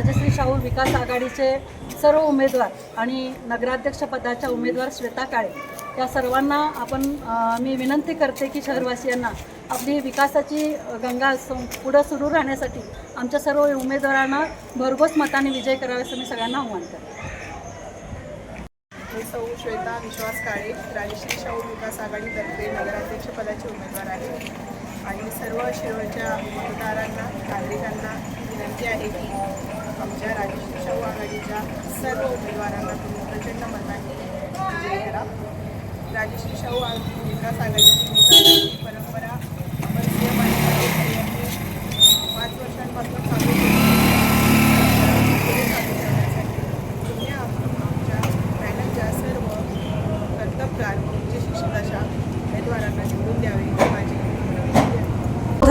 राजश्री शाहू विकास आघाडीचे सर्व उमेदवार आणि नगराध्यक्षपदाच्या उमेदवार श्वेता काळे. या सर्वांना आपण मी विनंती करते की शहरवासियांना आपली विकासाची गंगा पुढं सुरू राहण्यासाठी आमच्या सर्व उमेदवारांना भरघोस मताने विजय करावा असं मी सगळ्यांना आव्हान करते. मी सौ श्वेता विश्वास काळे राजश्री शाहू विकास आघाडीतर्फे नगराध्यक्षपदाचे उमेदवार आहे. आणि सर्व शिरोळच्या मतदारांना नागरिकांना विनंती आहे की आमच्या राजश्री शाहू आघाडीच्या सर्व उमेदवारांना तुम्ही प्रचंड मताने विजयी करा राजश्री शाहू आ- विकास आघाडीची विकासाची परंपरा अमरसिंह पाटील यांनी पाच वर्षांपासून चालू केली. पुढे चालू करण्यासाठी तुम्ही आम- आमच्या पॅनलच्या सर्व कर्तबगार उच्च शिक्षित अशा उमेदवारांना निवडून द्यावे.